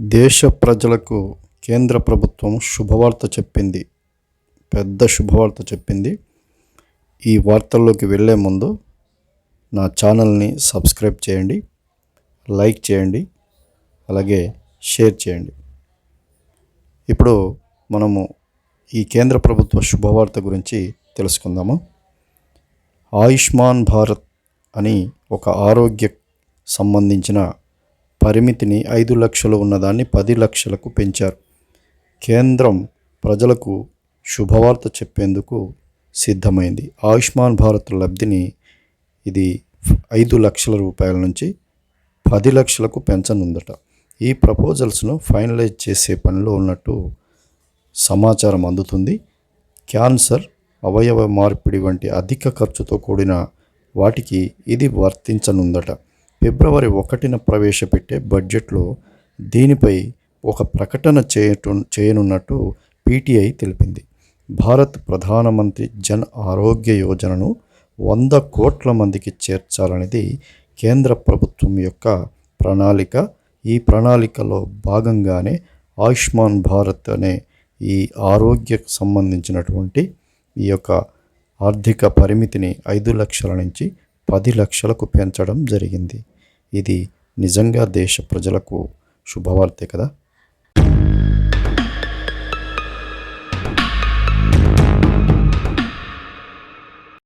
దేశ ప్రజలకు కేంద్ర ప్రభుత్వం శుభవార్త చెప్పింది. పెద్ద శుభవార్త చెప్పింది. ఈ వార్తల్లోకి వెళ్ళే ముందు నా ఛానల్ని సబ్స్క్రైబ్ చేయండి లైక్ చేయండి అలాగే షేర్ చేయండి. ఇప్పుడు మనము ఈ కేంద్ర ప్రభుత్వ శుభవార్త గురించి తెలుసుకుందాము. ఆయుష్మాన్ భారత్ అని ఒక ఆరోగ్య సంబంధించిన పరిమితిని ఐదు లక్షలు ఉన్నదాన్ని పది లక్షలకు పెంచారు. కేంద్రం ప్రజలకు శుభవార్త చెప్పేందుకు సిద్ధమైంది. ఆయుష్మాన్ భారత్ లబ్ధిని ఇది ఐదు లక్షల రూపాయల నుంచి పది లక్షలకు పెంచనుందట. ఈ ప్రపోజల్స్ను ఫైనలైజ్ చేసే పనిలో ఉన్నట్టు సమాచారం అందుతుంది. క్యాన్సర్ అవయవ మార్పిడి వంటి అధిక ఖర్చుతో కూడిన వాటికి ఇది వర్తించనుందట. ఫిబ్రవరి ఒకటిన ప్రవేశపెట్టే బడ్జెట్లో దీనిపై ఒక ప్రకటన చేయటు చేయనున్నట్టు పీటీఐ తెలిపింది. భారత్ ప్రధానమంత్రి జన్ ఆరోగ్య యోజనను వంద కోట్ల మందికి చేర్చాలనేది కేంద్ర ప్రభుత్వం యొక్క ప్రణాళిక. ఈ ప్రణాళికలో భాగంగానే ఆయుష్మాన్ భారత్ అనే ఈ ఆరోగ్యకు సంబంధించినటువంటి ఈ యొక్క ఆర్థిక పరిమితిని ఐదు లక్షల నుంచి పది లక్షలకు పెంచడం జరిగింది. ఇది నిజంగా దేశ ప్రజలకు శుభవార్తే కదా?